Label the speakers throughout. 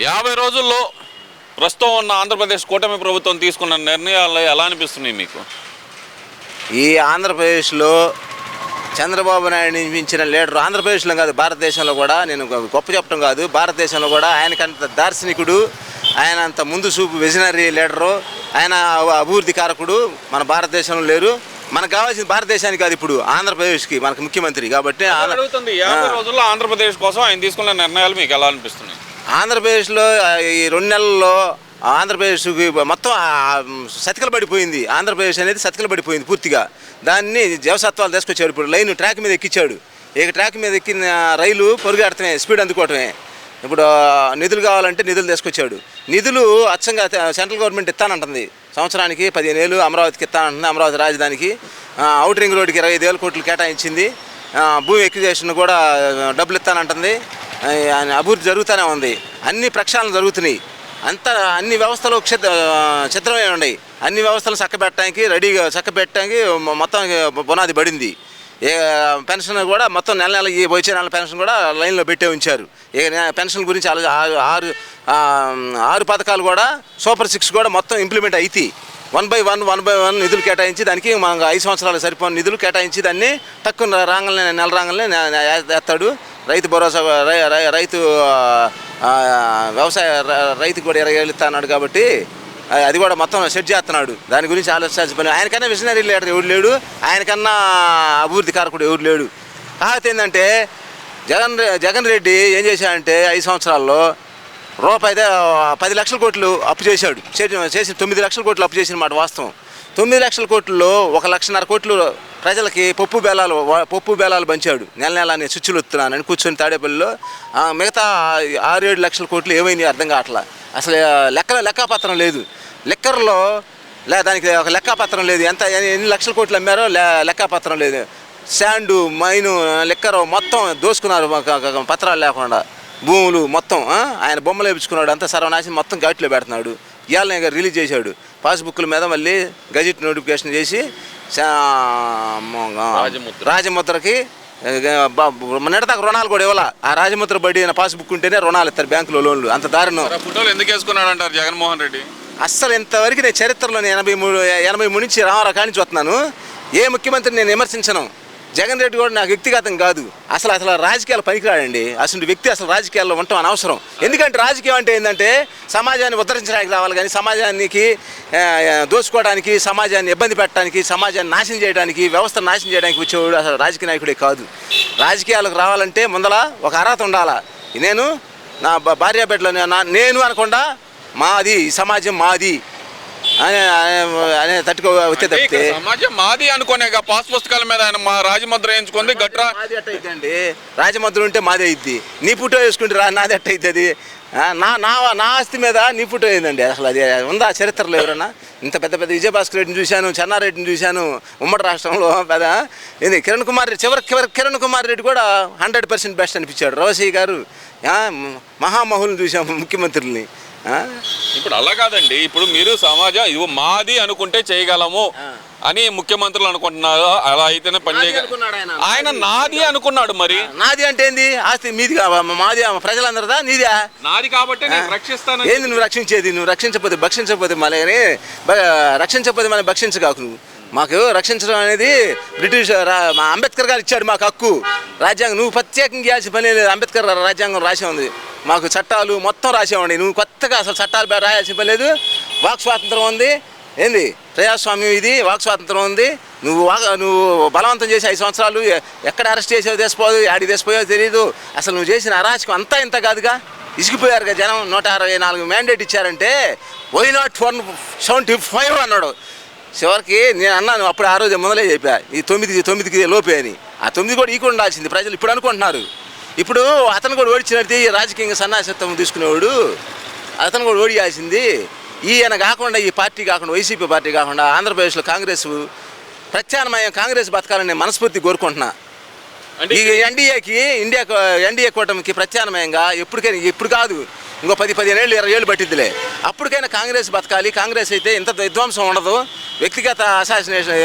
Speaker 1: యాభై రోజుల్లో ప్రస్తుతం ఉన్న ఆంధ్రప్రదేశ్ కూటమి ప్రభుత్వం తీసుకున్న నిర్ణయాలు ఎలా అనిపిస్తున్నాయి మీకు?
Speaker 2: ఈ ఆంధ్రప్రదేశ్లో చంద్రబాబు నాయుడు నియమించిన లీడర్ ఆంధ్రప్రదేశ్లో కాదు భారతదేశంలో కూడా నేను గొప్ప చెప్పడం కాదు భారతదేశంలో కూడా ఆయనకంత దార్శనికుడు ఆయన అంత ముందు చూపు విజనరీ లీడరు ఆయన అభివృద్ధి కారకుడు మన భారతదేశంలో లేరు. మనకు కావాల్సింది భారతదేశానికి కాదు ఇప్పుడు ఆంధ్రప్రదేశ్కి మనకు ముఖ్యమంత్రి కాబట్టి
Speaker 1: రోజుల్లో ఆంధ్రప్రదేశ్ కోసం ఆయన తీసుకున్న నిర్ణయాలు మీకు ఎలా అనిపిస్తున్నాయి?
Speaker 2: ఆంధ్రప్రదేశ్లో ఈ రెండు నెలల్లో ఆంధ్రప్రదేశ్కి మొత్తం సతికల సతికలు పడిపోయింది. ఆంధ్రప్రదేశ్ అనేది సతికలు పడిపోయింది పూర్తిగా. దాన్ని జీవసత్వాలు తీసుకొచ్చాడు ఇప్పుడు లైన్ ట్రాక్ మీద ఎక్కించాడు ఇక ట్రాక్ మీద ఎక్కిన రైలు పొరుగాడటమే స్పీడ్ అందుకోవటమే. ఇప్పుడు నిధులు కావాలంటే నిధులు తీసుకొచ్చాడు. నిధులు అచ్చంగా సెంట్రల్ గవర్నమెంట్ ఇస్తానంటుంది. సంవత్సరానికి పదిహేను వేలు అమరావతికి ఇస్తానంటుంది. అమరావతి రాజధానికి అవుట్ రింగ్ రోడ్డుకి ఇరవై ఐదు వేల కోట్లు కేటాయించింది. భూమి ఎక్విజేషన్ కూడా డబ్బులు ఇస్తానంటుంది. ఆయన అభివృద్ధి జరుగుతూనే ఉంది. అన్ని ప్రక్షాళనలు జరుగుతున్నాయి. అంత అన్ని వ్యవస్థలు క్షిద్ర చిత్రమే ఉన్నాయి. అన్ని వ్యవస్థలు చక్కబెట్టడానికి రెడీగా చక్కబెట్టడానికి మొత్తం పునాది పడింది. ఏ పెన్షన్ కూడా మొత్తం నెల నెల ఈ వచ్చే నెల పెన్షన్ కూడా లైన్లో పెట్టే ఉంచారు. ఏ పెన్షన్ గురించి ఆరు ఆరు ఆరు పథకాలు కూడా సూపర్ సిక్స్ కూడా మొత్తం ఇంప్లిమెంట్ అవుతాయి one by one one by one నిధులు కేటాయించి దానికి మనకు ఐదు సంవత్సరాలు సరిపోయిన నిధులు కేటాయించి దాన్ని తక్కువ రాంగల్నే నెల రాగానే వేస్తాడు. రైతు భరోసా రై- రైతు వ్యవసాయ రైతు రైతుకు కూడా ఇరవై ఏళ్ళు అన్నాడు కాబట్టి అది కూడా మొత్తం సెట్ చేస్తున్నాడు. దాని గురించి ఆలోచించాల్సిన పని ఆయనకన్నా విజనరీ లీడర్ ఎవరు లేడు. ఆయనకన్నా అభివృద్ధి కారకుడు ఎవరు లేడు. కాకపోతే ఏంటంటే జగన్ జగన్ రెడ్డి ఏం చేశాడంటే ఐదు సంవత్సరాల్లో రూపాయి పది లక్షల కోట్లు అప్పు చేశాడు. చేసి- తొమ్మిది లక్షల కోట్లు అప్పు చేసిన మాట వాస్తవం. తొమ్మిది లక్షల కోట్లలో ఒక లక్షన్నర కోట్లు ప్రజలకి పప్పు బేలాలు పప్పు బేలాలు పంచాడు. నెల నెల నేను స్విచ్చులు వస్తున్నానని కూర్చొని తాడేపల్లిలో మిగతా ఆరు ఏడు లక్షల కోట్లు ఏమైంది అర్థం కావట్లా. అసలు లెక్క లెక్కాపత్రం లేదు. లెక్కర్లో లే దానికి ఒక లెక్కాపత్రం లేదు. ఎంత ఎన్ని లక్షల కోట్లు అమ్మారో లే లెక్కాపత్రం లేదు. శాండు మైను లెక్కరు మొత్తం దోసుకున్నారు పత్రాలు లేకుండా. భూములు మొత్తం? ఆయన బొమ్మలు వేపించుకున్నాడు అంతా సర్వనాశనం మొత్తం ఘాట్లో పెడుతున్నాడు. ఇవాళ ఇంకా రిలీజ్ చేశాడు. పాస్బుక్ల మీద మళ్ళీ గజెట్ నోటిఫికేషన్ చేసి. రాజముద్రకి నిడతకు రుణాలు కూడా ఇవ్వాల. ఆ రాజముద్ర బడి అయిన పాస్బుక్ ఉంటేనే రుణాలు ఇస్తారు బ్యాంకులో లోన్లు. అంత దారుణం.
Speaker 1: ఫోటోలు ఎందుకు వేసుకున్నాడు అంటారు జగన్మోహన్ రెడ్డి?
Speaker 2: అస్సలు ఇంతవరకు నేను చరిత్రలో నేను ఎనభై మూడు ఎనభై మూడు నుంచి రామారావు కానించి వస్తున్నాను. ఏ ముఖ్యమంత్రిని నేను విమర్శించను? జగన్ రెడ్డి కూడా నాకు వ్యక్తిగతం కాదు. అసలు అసలు రాజకీయాలు పనికిరాడండి. అసలు వ్యక్తి అసలు రాజకీయాల్లో ఉండటం అనవసరం. ఎందుకంటే రాజకీయం అంటే ఏంటంటే సమాజాన్ని ఉద్ధరించడానికి రావాలి కానీ సమాజానికి దోచుకోవడానికి సమాజాన్ని ఇబ్బంది పెట్టడానికి సమాజాన్ని నాశనం చేయడానికి వ్యవస్థను నాశనం చేయడానికి వచ్చేవాడు అసలు రాజకీయ నాయకుడే కాదు. రాజకీయాలకు రావాలంటే ముందల ఒక అర్హత ఉండాలా? నేను నా భా- భార్య నా- నేను అనకుండా మాది ఈ సమాజం మాది. అనే తట్టుకో వచ్చే తప్పితే.
Speaker 1: సమాజం మాది అనుకునే పాస్ పుస్తకాల మీద ఆయన మా రాజముద్ర వేయించుకుంది గట్రా
Speaker 2: మాది అట్ట అయిద్దండి. రాజముద్ర ఉంటే మాదే అయిద్ది. నీ ఫోటో వేసుకుంటే రా నాది అట్ట అవుతుంది నా నా నా ఆస్తి మీద నీ ఫోటో అయిందండి అసలు అది ఉందా చరిత్రలో ఎవరన్నా? ఇంత పెద్ద పెద్ద విజయభాస్కర్ రెడ్డిని చూశాను చెన్నారెడ్డిని చూశాను ఉమ్మడి రాష్ట్రంలో పెద్ద ఇది కిరణ్ కుమార్ రెడ్డి చివరి చివరి కిరణ్ కుమార్ రెడ్డి కూడా హండ్రెడ్ పర్సెంట్ బెస్ట్ అనిపించాడు. రోసయ్య గారు ఆ, మహామహుల్ని చూసాము ముఖ్యమంత్రుల్ని?
Speaker 1: ఇప్పుడు అలా కాదండి. ఇప్పుడు మీరు సమాజం ఇది మాది అనుకుంటే చేయగలము అని ముఖ్యమంత్రులు అనుకుంటున్నారు. అలా అయితేనే పని
Speaker 2: ఆయన.
Speaker 1: నాది అనుకున్నాడు మరి.
Speaker 2: నాది అంటే ఏంది? ఆస్తి మీది మాది ప్రజలందరిదా? నీదా?
Speaker 1: నాది కాబట్టి నేను రక్షిస్తాను
Speaker 2: ఏంది నువ్వు రక్షించేది? నువ్వు రక్షించకపోతే భక్షించకపోతే మళ్ళీ రక్షించకపోతే మనం భక్షించగాకు నువ్వు. మాకు రక్షించడం అనేది బ్రిటిష్ మా అంబేద్కర్ గారు ఇచ్చాడు మాకు హక్కు. రాజ్యాంగం నువ్వు ప్రత్యేకంగా చేయాల్సిన పని లేదు. అంబేద్కర్ రాజ్యాంగం రాసే ఉంది. మాకు చట్టాలు మొత్తం రాసేవండి నువ్వు కొత్తగా అసలు చట్టాలు రాయాల్సి రాయాల్సిన పని లేదు. వాక్ స్వాతంత్రం ఉంది. ఏంది? ప్రజాస్వామ్యం ఇది. వాక్ స్వాతంత్రం ఉంది. నువ్వు నువ్వు బలవంతం చేసి ఐదు సంవత్సరాలు ఎక్కడ అరెస్ట్ చేసావు తెసిపోదు ఆడికి తెసిపోయావు తెలియదు అసలు నువ్వు చేసిన అరాచకం అంతా ఇంత కాదుగా? ఇసుకుపోయారు కదా జనం. నూట అరవై నాలుగు మ్యాండేట్ ఇచ్చారంటే why not one seventy five అన్నాడు. చివరికి నేను అన్నాను అప్పుడు ఆ రోజు మొదలే చెప్పా. ఈ తొమ్మిదికి తొమ్మిదికి లోపే అని. ఆ తొమ్మిది కూడా ఈకు ఉండాల్సింది. ప్రజలు ఇప్పుడు అనుకుంటున్నారు. ఇప్పుడు అతను కూడా ఓడిచినట్టు ఈ రాజకీయంగా సన్నాసత్వం తీసుకునేవాడు. అతను కూడా ఓడియాల్సింది. ఈయన కాకుండా ఈ పార్టీ కాకుండా వైసీపీ పార్టీ కాకుండా ఆంధ్రప్రదేశ్లో కాంగ్రెస్ ప్రత్యామ్నాయం కాంగ్రెస్ బతకాలని నేను మనస్ఫూర్తి కోరుకుంటున్నా.
Speaker 1: అంటే
Speaker 2: ఈ ఎన్డీఏకి ఇండియా ఎన్డీఏ కూటమికి ప్రత్యామ్నాయంగా ఎప్పటికైనా ఇప్పుడు కాదు ఇంకో పది పదిహేనేళ్ళు ఇరవై ఏళ్ళు పట్టిద్దిలే. అప్పటికైనా కాంగ్రెస్ బతకాలి. కాంగ్రెస్ అయితే ఇంత విధ్వంసం ఉండదు. వ్యక్తిగత అసాసినేషన్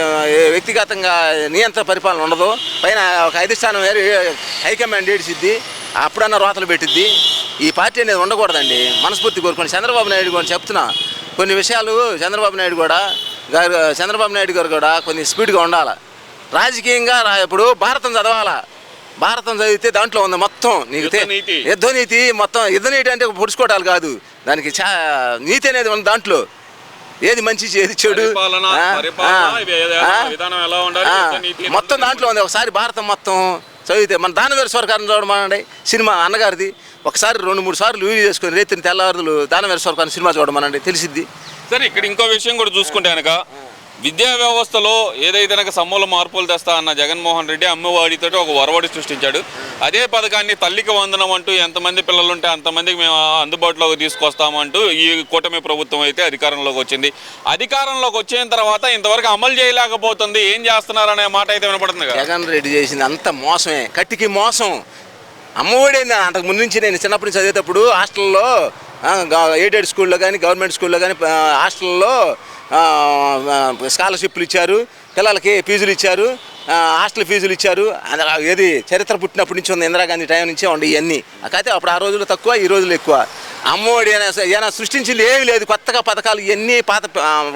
Speaker 2: వ్యక్తిగతంగా నియంత్రణ పరిపాలన ఉండదు. పైన ఒక ఐదు స్థానం వేరే హైకమాండ్ ఏడిసిద్ది అప్పుడన్నా రోతలు పెట్టిద్ది. ఈ పార్టీ అనేది ఉండకూడదండి. మనస్ఫూర్తి కోరుకోండి చంద్రబాబు నాయుడు కూడా చెప్తున్నా. కొన్ని విషయాలు చంద్రబాబు నాయుడు కూడా గారు చంద్రబాబు నాయుడు గారు కూడా కొన్ని స్పీడ్గా ఉండాలి. రాజకీయంగా ఇప్పుడు భారతం చదవాలా? భారతం చదివితే దాంట్లో ఉంది మొత్తం నీకు తె-
Speaker 1: యుద్ధనీతి.
Speaker 2: యుద్ధనీతి మొత్తం యుద్ధనీతి అంటే పొడుచుకోవటాలు కాదు. దానికి చా నీతి అనేది ఉంది దాంట్లో. ఏది మంచి ఏది చెడు?
Speaker 1: యుద్ధ నీతి
Speaker 2: మొత్తం దాంట్లో ఉంది. ఒకసారి భారతం మొత్తం చదివితే మన దానవేర స్వర్గాన్ని చూడమనండి. సినిమా అన్నగారిది. ఒకసారి రెండు మూడు సార్లు యూజ్ చేసుకొని రేతిని తెల్లవారులు దానవేర స్వర్గాన్ని సినిమా చూడమనండి. తెలిసిద్ది.
Speaker 1: సరే ఇక్కడ ఇంకో విషయం కూడా చూసుకుంటే కనుక విద్యా వ్యవస్థలో ఏదైతే కనుక సమూల మార్పులు తెస్తా అన్న జగన్మోహన్ రెడ్డి అమ్మవాడితో ఒక వరవడి సృష్టించాడు. అదే పథకాన్ని తల్లికి వందనం అంటూ ఎంతమంది పిల్లలు ఉంటే అంతమందికి మేము అందుబాటులోకి తీసుకొస్తామంటూ ఈ కూటమి ప్రభుత్వం అయితే అధికారంలోకి వచ్చింది. అధికారంలోకి వచ్చిన తర్వాత ఇంతవరకు అమలు చేయలేకపోతుంది. ఏం చేస్తున్నారనే మాట అయితే వినపడుతుంది
Speaker 2: జగన్ రెడ్డి చేసింది అంత మోసమే. కట్టికి మోసం. అమ్మఒడేంది అంతకు ముందు నుంచి నేను చిన్నప్పటి నుంచి చదివేటప్పుడు హాస్టల్లో ఎయిడెడ్ స్కూల్లో కానీ గవర్నమెంట్ స్కూల్లో కానీ హాస్టల్లో స్కాలర్షిప్లు ఇచ్చారు పిల్లలకి ఫీజులు ఇచ్చారు హాస్టల్ ఫీజులు ఇచ్చారు. ఏది చరిత్ర పుట్టినప్పటి నుంచి ఉంది ఇందిరాగాంధీ టైం నుంచే ఉండి ఇవన్నీ. కాకపోతే అప్పుడు ఆ రోజుల్లో తక్కువ ఈ రోజులు ఎక్కువ. అమ్మఒడి సరే, ఏమైనా సృష్టించింది ఏమి లేదు. కొత్తగా పథకాలు ఇవన్నీ పాత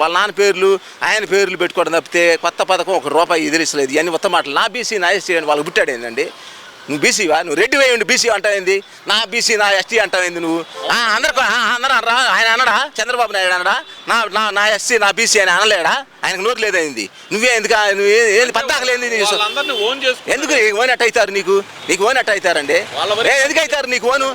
Speaker 2: వాళ్ళ నాన్న పేర్లు ఆయన పేర్లు పెట్టుకోవడం తప్పితే కొత్త పథకం ఒక రూపాయి ఎదిరిసలేదు. ఇవన్నీ మొత్తం మాటలు. నా బీసీ నా అని వాళ్ళకి పుట్టాడు ఏంటండి? నువ్వు బీసీవా నువ్వు రెడ్డి వేయి ఉండి బీసీ అంటావేంది నా బీసీ నా ఎస్టీ అంటావేంది నువ్వు? అందరు అందరూ అనరా? ఆయన అనడా? చంద్రబాబు నాయుడు అనడా? నా నా నా ఎస్సీ నా బీసీ అని అనలేడా? ఆయనకు నోరు లేదైంది నువ్వే ఎందుకు నువ్వు ఏంది? పద్దాకలేంది ఎందుకు ఓన్ అట్ట అవుతారు నీకు? నీకు ఓన్ అట్ట అవుతారండి? ఎందుకు అవుతారు నీకు ఓను?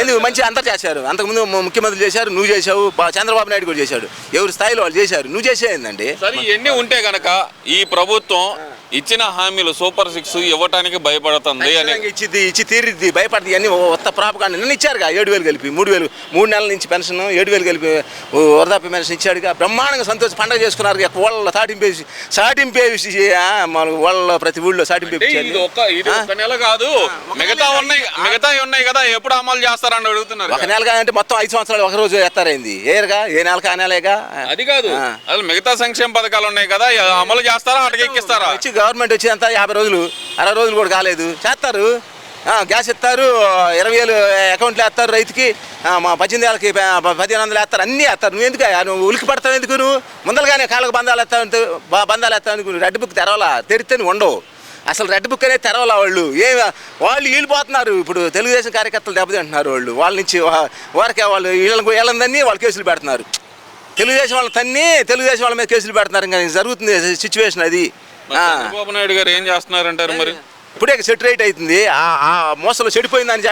Speaker 2: ఎందుకు మంచి అందరు చేశారు? అంతకుముందు ముఖ్యమంత్రి చేశారు నువ్వు చేశావు చంద్రబాబు నాయుడు కూడా చేశాడు. ఎవరి స్థాయిలో వాళ్ళు చేశారు. నువ్వు చేసేయండి
Speaker 1: సరే ఇవన్నీ ఉంటే గనక ఈ ప్రభుత్వం ఇచ్చిన హామీలు సూపర్ సిక్స్ ఇవ్వటానికి భయపడుతుంది అని.
Speaker 2: ఇచ్చిద్ది ఇచ్చి తీరిద్ది భయపడింది అన్ని కొత్త ప్రాపకాండ. నిన్న ఇచ్చారుగా ఏడు వేలు కలిపి మూడు వేలు మూడు నెలల నుంచి పెన్షన్ ఏడు వేలు కలిపి వరదాపి పెన్షన్ ఇచ్చాడుగా. బ్రహ్మాండంగా సంతోష పండగ చేసుకున్నారు వాళ్ళ సాటింపేసి సాటింపేసి వాళ్ళ ప్రతి ఊళ్ళో సాటింపేసి
Speaker 1: ఒక నెల కాదు. మిగతా ఉన్నాయి మిగతా ఉన్నాయి కదా ఎప్పుడు అమలు చేస్తారని అడుగుతున్నారు
Speaker 2: ఒక నెల అంటే మొత్తం ఐదు సంవత్సరాలు ఒక రోజు ఎత్తారైంది? ఏరుగా? ఏ నెలకా ఆ నెలేగా?
Speaker 1: అది కాదు. అసలు మిగతా సంక్షేమ పథకాలు ఉన్నాయి కదా అమలు చేస్తారా అటుకి ఎక్కిస్తారా
Speaker 2: వచ్చి గవర్నమెంట్ వచ్చినంత యాభై రోజులు అరవై రోజులు కూడా కాలేదు. చేస్తారు. గ్యాస్ ఇస్తారు ఇరవై వేలు అకౌంట్లో వేస్తారు రైతుకి. మా పద్దెనిమిది వేలకి పదిహేను వందలు వేస్తారు అన్నీ వేస్తారు. నువ్వు ఎందుకు నువ్వు ఉలికి పడతావు ఎందుకు నువ్వు? ముందరగానే కాళ్ళకు బంధాలు వేస్తావు బంధాలు వేస్తావు ఎందుకు రెడ్ బుక్ తెరవాలా? తెరిస్తే నువ్వు ఉండవు. అసలు రెడ్ బుక్ అనేది తెరవాలా వాళ్ళు? ఏ వాళ్ళు వీళ్ళిపోతున్నారు ఇప్పుడు తెలుగుదేశం కార్యకర్తలు దెబ్బతింటున్నారు వాళ్ళు. వాళ్ళ నుంచి వారికే వారికి వాళ్ళు వీళ్ళని వీళ్ళందరినీ వాళ్ళు కేసులు పెడుతున్నారు. తెలుగుదేశం వాళ్ళ తన్ని తెలుగుదేశం వాళ్ళ మీద కేసులు పెడుతున్నారు. ఇంకా జరుగుతుంది సిచ్యువేషన్ అది.
Speaker 1: చంద్రబాబు నాయుడు గారు ఏం చేస్తున్నారంటారు మరి?
Speaker 2: ఇప్పుడే సెట్ రైట్ అవుతుంది ఆ మోసలో చెడిపోయిన దాన్ని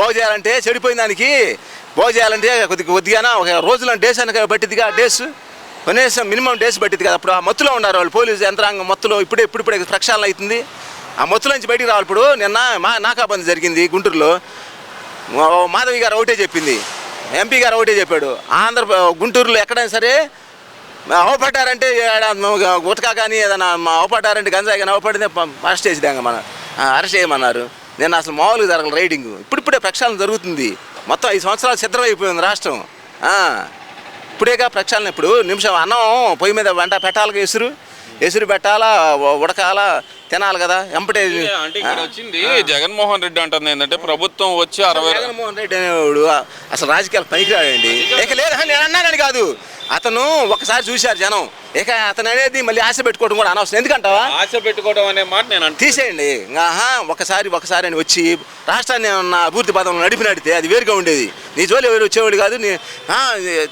Speaker 2: బాగు చేయాలంటే చెడిపోయిన దానికి బాగు చేయాలంటే కొద్దిగా కొద్దిగా ఒక రోజుల డేస్ అని పట్టిద్దిగా డేస్ కనీసం మినిమం డేస్ పట్టింది కదా అప్పుడు ఆ మత్తులో ఉన్నారు వాళ్ళు పోలీసు యంత్రాంగం మత్తులో ఇప్పుడే ఇప్పుడు ఇప్పుడే ప్రక్షాళన అవుతుంది. ఆ మత్తులో నుంచి బయటికి రావాలి. ఇప్పుడు నిన్న మా నాకాబంది జరిగింది గుంటూరులో. మాధవి గారు ఒకటే చెప్పింది. ఎంపీ గారు ఒకటే చెప్పాడు. ఆంధ్ర గుంటూరులో ఎక్కడైనా సరే అవపడ్డారంటే గుట్కా కానీ ఏదైనా అవపడ్డారంటే గంజాయి కానీ అవపడితే అరెస్ట్ చేసిదాక మన అరెస్ట్ చేయమన్నారు. నేను అసలు మామూలుగా జరగదు రైడింగ్. ఇప్పుడిప్పుడే ప్రక్షాళన జరుగుతుంది. మొత్తం ఐదు సంవత్సరాలు సిద్ధమైపోయింది రాష్ట్రం. ఇప్పుడేగా ప్రక్షాళన ఇప్పుడు నిమిషం అన్నం పొయ్యి మీద వంట పెట్టాలి ఎసురు. ఎసురు పెట్టాలా ఉడకాలా తినాలి కదా ఎంపటే
Speaker 1: అంటే ఇక్కడ వచ్చింది జగన్మోహన్ రెడ్డి అంటుంది ఏంటంటే ప్రభుత్వం వచ్చి అరవై
Speaker 2: జగన్మోహన్ రెడ్డి అనేవాడు అసలు రాజకీయాలు పనికిరాడండి. ఇక లేదు నేను అన్నానని కాదు. అతను ఒకసారి చూశారు జనం. ఇక అతను అనేది మళ్ళీ ఆశ పెట్టుకోవడం కూడా అనవసరం. ఎందుకంటావా?
Speaker 1: ఆశ పెట్టుకోవడం అనే మాట నేను
Speaker 2: తీసేయండి. ఆహా ఒకసారి ఒకసారి అని వచ్చి రాష్ట్రాన్ని ఉన్న అభివృద్ధి పదంలో నడిపినడితే అది వేరుగా ఉండేది. నీ జోలి ఎవరు వచ్చేవాడు కాదు నీ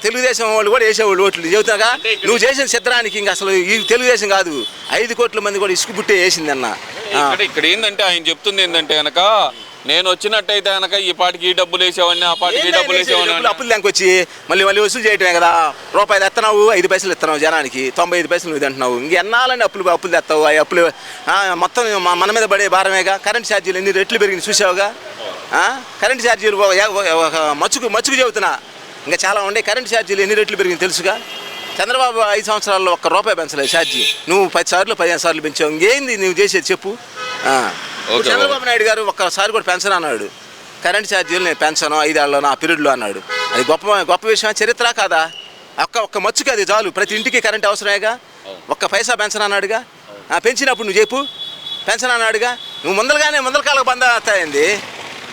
Speaker 2: తెలుగుదేశం వాళ్ళు కూడా వేసేవాళ్ళు ఓట్లు. చెబుతాగా నువ్వు చేసిన చిత్రానికి ఇంకా అసలు ఈ తెలుగుదేశం కాదు. ఐదు కోట్ల మంది కూడా ఇసుకు పుట్టే వేసిందన్న ఆ.
Speaker 1: ఇక్కడ ఇక్కడ ఏంటంటే ఆయన చెప్తుంది ఏంటంటే కనుక నేను వచ్చినట్టయితే కనుక ఈ పాటికి ఈ డబ్బులు వేసేవాడిని ఆ పాటికి ఈ డబ్బులు వేసేవాడిని
Speaker 2: అప్పులు వచ్చి మళ్ళీ మళ్ళీ వసూలు చేయటమే కదా. రూపాయి తెస్తున్నావు ఐదు పైసలు ఇస్తున్నావు జనానికి తొంభై ఐదు పైసలు తింటున్నావు ఇంకెన్నాళ్ళని అప్పులు అప్పులు తెస్తావు ఆ అప్పులు మొత్తం మన మీద పడే భారమేగా? కరెంట్ ఛార్జీలు ఎన్ని రెట్లు పెరిగింది చూసావుగా? కరెంట్ ఛార్జీలు మచ్చుకు మచ్చుకు చెబుతున్నా. ఇంకా చాలా ఉండే కరెంట్ ఛార్జీలు ఎన్ని రెట్లు పెరిగింది తెలుసుగా? చంద్రబాబు ఐదు సంవత్సరాల్లో ఒక్క రూపాయి పెంచలేదు ఛార్జీ. నువ్వు పది సార్లు పదిహేను సార్లు పెంచావు. ఇంకేంది నువ్వు చేసేది చెప్పు.
Speaker 1: ఓకే,
Speaker 2: చంద్రబాబు నాయుడు గారు ఒక్కసారి కూడా పెన్షన్ అన్నాడు. కరెంట్ ఛార్జీలు నేను పెన్షను ఐదేళ్ళలో నా పీరియడ్లో అన్నాడు. అది గొప్ప గొప్ప విషయం చరిత్ర కాదా? ఒక్క ఒక్క మచ్చుకి అది చాలు. ప్రతి ఇంటికి కరెంట్ అవసరమేగా? ఒక్క పైసా పెన్షన్ అన్నాడుగా? ఆ, పెంచినప్పుడు నువ్వు చెప్పు. పెన్షన్ అన్నాడుగా? నువ్వు ముందరగానే ముందర కాలకు బంద వస్తాయండి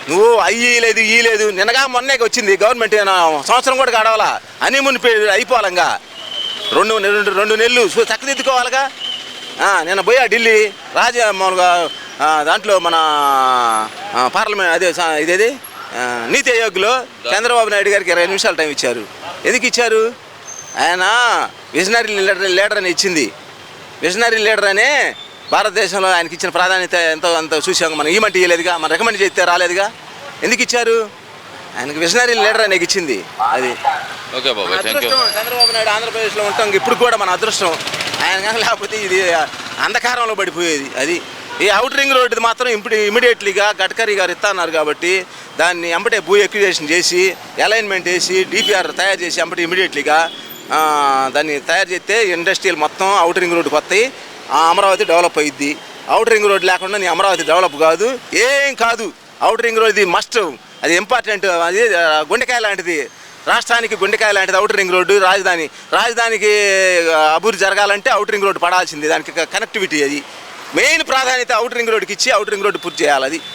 Speaker 2: నువ్వు అయ్యి లేదు ఈ లేదు. నిన్నగా మొన్నే వచ్చింది గవర్నమెంట్ సంవత్సరం కూడా కాడవాలా హనీమూన్ పీరియడ్ అయిపోవాలంగా. రెండు రెండు రెండు నెలలు చక్కదిద్దుకోవాలిగా. ఆ, నిన్న పోయా ఢిల్లీ. రాజ మామూలుగా ఆ, దాంట్లో మన పార్లమెంట్ అదే ఇదేది? నీతి ఆయోగ్లో చంద్రబాబు నాయుడు గారికి ఇరవై నిమిషాలు టైం ఇచ్చారు. ఎందుకు ఇచ్చారు? ఆయన విజనరీ లీడర్ లీడర్ అని ఇచ్చింది. విజనరీ లీడర్ అనే భారతదేశంలో ఆయనకి ఇచ్చిన ప్రాధాన్యత ఎంతో అంత చూసాం మనం. ఈమంటే ఇవ్వలేదుగా మనం రికమెండ్ చేస్తే రాలేదుగా? ఎందుకు ఇచ్చారు? ఆయనకి విజనరీ లీడర్ అనేది ఇచ్చింది. అది.
Speaker 1: ఓకే
Speaker 2: అదృష్టం చంద్రబాబు నాయుడు ఆంధ్రప్రదేశ్లో ఉంటాం. ఇప్పుడు కూడా మన అదృష్టం. ఆయన లేకపోతే ఇది అంధకారంలో పడిపోయేది. అది. ఈ అవుట్ రింగ్ రోడ్డు మాత్రం ఇప్పుడు ఇమీడియట్లీగా గడ్కరీ గారు ఇస్తున్నారు కాబట్టి దాన్ని ఎంబటే భూ ఎక్విజేషన్ చేసి అలైన్మెంట్ వేసి డిపిఆర్ తయారు చేసి ఎంబటే ఇమీడియట్లీగా దాన్ని తయారు చేస్తే ఇండస్ట్రియల్ మొత్తం అవుట్ రింగ్ రోడ్డుకి వస్తాయి. అమరావతి డెవలప్ అయ్యిద్ది అవుట్ రింగ్ రోడ్ లేకుండా నీ అమరావతి డెవలప్ కాదు. ఏం కాదు. అవుట్ రింగ్ రోడ్ ఇది మస్ట్ అది ఇంపార్టెంట్ అది గుండెకాయ లాంటిది. రాష్ట్రానికి గుండెకాయ లాంటిది అవుట్ రింగ్ రోడ్డు రాజధాని. రాజధానికి అభివృద్ధి జరగాలంటే అవుట్ రింగ్ రోడ్డు పడాల్సింది. దానికి కనెక్టివిటీ అది. మెయిన్ ప్రాధాన్యత అవుట్ రింగ్ రోడ్కి ఇచ్చి అవుట్ రింగ్ రోడ్డు పూర్తి చేయాలి అది.